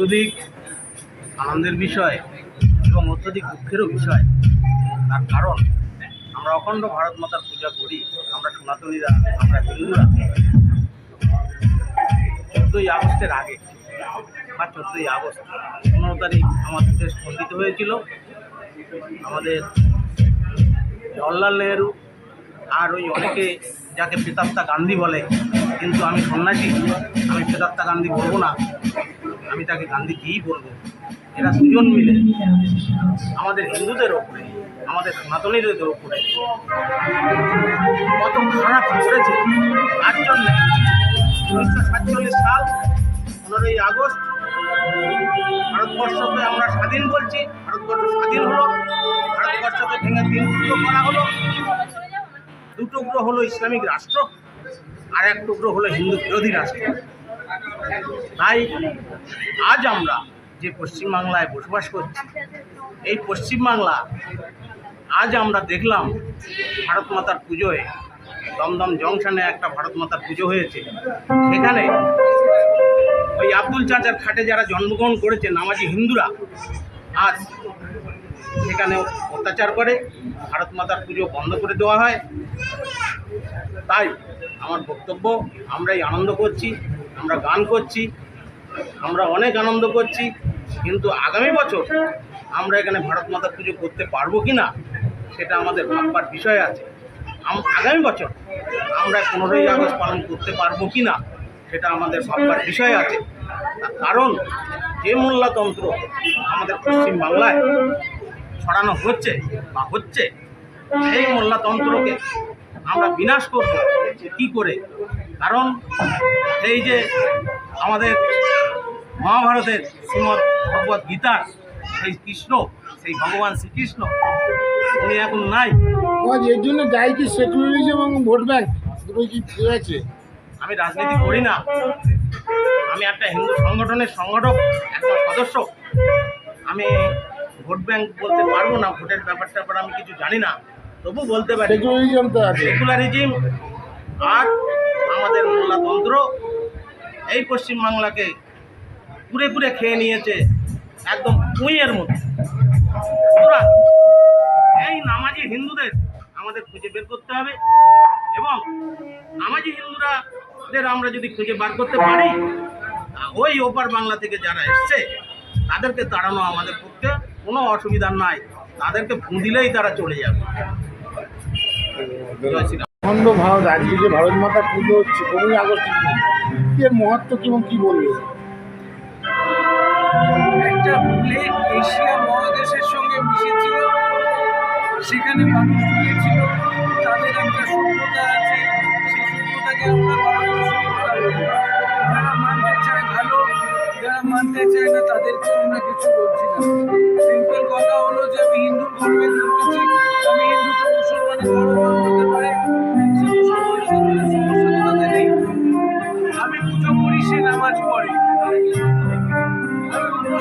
অত্যধিক আনন্দের বিষয় এবং অত্যধিক দুঃখেরও বিষয়। তার কারণ, আমরা অখণ্ড ভারত মাতার পূজা করি, আমরা সনাতনীরা, আমরা হিন্দুরা। চোদ্দোই আগস্টের আগে বা চোদ্দোই আগস্ট, পনেরো তারিখ আমাদের দেশ খণ্ডিত হয়েছিল। আমাদের জওয়াহরলাল নেহরু আর ওই অনেকে যাকে পেতাত্তা গান্ধী বলে, কিন্তু আমি সন্ন্যাসী, আমি পেতাত্তা গান্ধী বলব না। আমি তাকে গান্ধীজিই বলব, এরা দুজন মিলে আমাদের হিন্দুদের ওপরে, আমাদের সনাতনীদের ওপরে কত খারাপ করেছে। তার জন্য উনিশশো সাতচল্লিশ সাল, পনেরোই আগস্ট, ভারতবর্ষকে আমরা স্বাধীন বলছি, ভারতবর্ষ স্বাধীন হলো, ভারতবর্ষকে ভেঙে তিন টুকরো করা হলো। দু টুকরো হলো ইসলামিক রাষ্ট্র, আর এক টুকরো হলো হিন্দু বিরোধী রাষ্ট্র। তাই আজ আমরা যে পশ্চিমবাংলায় বসবাস করছি, এই পশ্চিমবাংলা আজ আমরা দেখলাম ভারত মাতার পুজোয় দমদম জংশনে একটা ভারত মাতার পুজো হয়েছে। সেখানে ওই আব্দুল চাচার খাটে যারা জন্মগ্রহণ করেছে, নামাজি হিন্দুরা, আজ সেখানে অত্যাচার করে, ভারত মাতার পুজো বন্ধ করে দেওয়া হয়। তাই আমার বক্তব্য, আমরাই আনন্দ করছি। আমরা গান করছি, আমরা অনেক আনন্দ করছি, কিন্তু আগামী বছর আমরা এখানে ভারত মাতা পুজো করতে পারব কি না, সেটা আমাদের ভাববার বিষয় আছে। আগামী বছর আমরা পনেরোই আগস্ট পালন করতে পারব কি না, সেটা আমাদের ভাববার বিষয় আছে। কারণ, যে মোল্লাতন্ত্র আমাদের পশ্চিমবাংলায় ছড়ানো হচ্ছে বা হচ্ছে, সেই মোল্লাতন্ত্রকে আমরা বিনাশ করব। কি করে কারণ এই যে আমাদের মহাভারতের শ্রীমৎ ভগবত গীতার সেই কৃষ্ণ সেই ভগবান শ্রীকৃষ্ণ উনি এখন নাই। এর জন্য দায়ী কি সেকুলারিজম এবং ভোট ব্যাংক দুটোই কি আছে? আমি রাজনীতি করি না। আমি একটা হিন্দু সংগঠনের সংগঠক একটা সদস্য। আমি ভোট ব্যাংক বলতে পারব না ভোটের ব্যাপারটা আমি কিছু জানি না। তবু বলতে পারি সেকুলারিজম তো আছে। সেকুলারিজম আর আমাদের মোল্লাতন্ত্র এই পশ্চিমবাংলাকে পুরে পুরে খেয়ে নিয়েছে একদম কুঁইয়ের মতো। এই নামাজি হিন্দুদের আমাদের খুঁজে বের করতে হবে এবং নামাজি হিন্দুরাদের আমরা যদি খুঁজে বার করতে পারি ওই ওপার বাংলা থেকে যারা এসছে, তাদেরকে তাড়ানো আমাদের পক্ষে কোনো অসুবিধা নাই। তাদেরকে ফু দিলেই তারা চলে যাবে। অখণ্ড ভারত আজকে যে ভারত মাতা পুজো হচ্ছে পনেরোই আগস্ট এর মহত্ব কি এবং কি বলবে? এশিয়া মহাদেশের সঙ্গে মিশেছিল। সেখানে মানুষ রয়েছিল তাদের একটা সভ্যতা আছে। সেই সভ্যতাকে আমরা যারা মানতে চায় ভালো, যারা মানতে চায় না তাদেরকে আমরা কিছু বলছি না।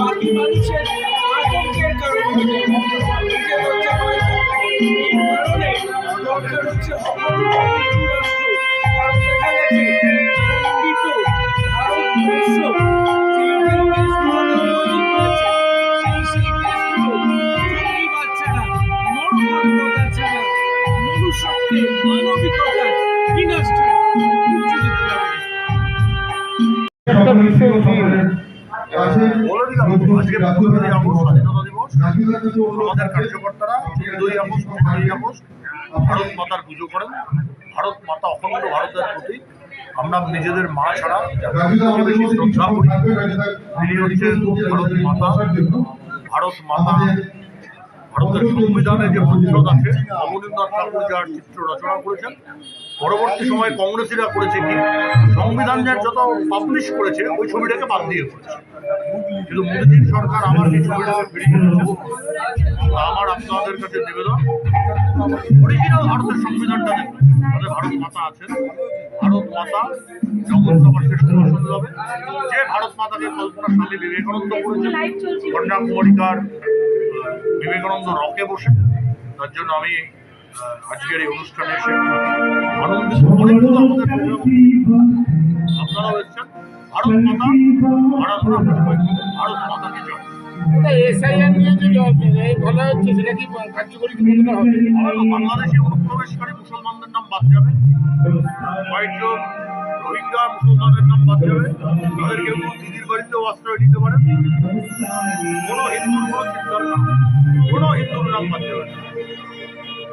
বাকি মানুষের আতঙ্কের কারণ এই কারণে দরকার হচ্ছে কারণ দেখা গেছে খণ্ডিত ভারতবর্ষ মানবিকতার বিনাশ আজকে পনেরোই আগস্ট স্বাধীনতা দিবস আমাদের কার্যকর্তারা আগস্ট আগস্ট ভারত মাতার পুজো করেন। ভারত মাতা অখণ্ড ভারতের প্রতি আমরা নিজেদের মা ছাড়া যাকে সবচেয়ে বেশি শ্রদ্ধা করি তিনি হচ্ছেন ভারত মাতা। ভারত মাতা ভারতের সংবিধানে যে পরিষদ আছে অমরিন্দ্রনাথ ঠাকুর যার চিত্র রচনা করেছেন, পরবর্তী সময়ে কংগ্রেসিরা করেছে কি? সংবিধান যার যত পাবলিশ করেছে, ওই ছবিটাকে বাদ দিয়ে করেছে। কিন্তু মোদীজির সরকার আমার এই ছবিটাকে ফিরিয়ে এনেছে। আমার আপনাদের কাছে নিবেদন অরিজিনাল ভারতের সংবিধানটা দেখবেন তাদের ভারত মাতা আছেন ভারত মাতা সবার শ্রেষ্ঠ শাসন হবে যে ভারত মাতাকে কল্পনা স্বামী বিবেকানন্দ করেছেন কন্যাকুমারিকার বিবেকানন্দ রকে বসে। তার জন্য আমি আজকের এই অনুষ্ঠানে এসে আনন্দিত অনেকগুলো আমাদের আপনারাও এসেছেন। ভারত মাতা ভারত ভারত মাতাকে জয়? বাংলাদেশে অনুপ্রবেশকারী মুসলমানদের নাম বাদ যাবে। কয়েকজন রোহিঙ্গা মুসলমানের নাম বাদ যাবে। তাদের কেউ কেউ দিদির বাড়িতেও আশ্রয় নিতে পারে কোনো হিন্দুর কোনো চিন্তার নাম কোনো হিন্দুর নাম বাদ যাবে।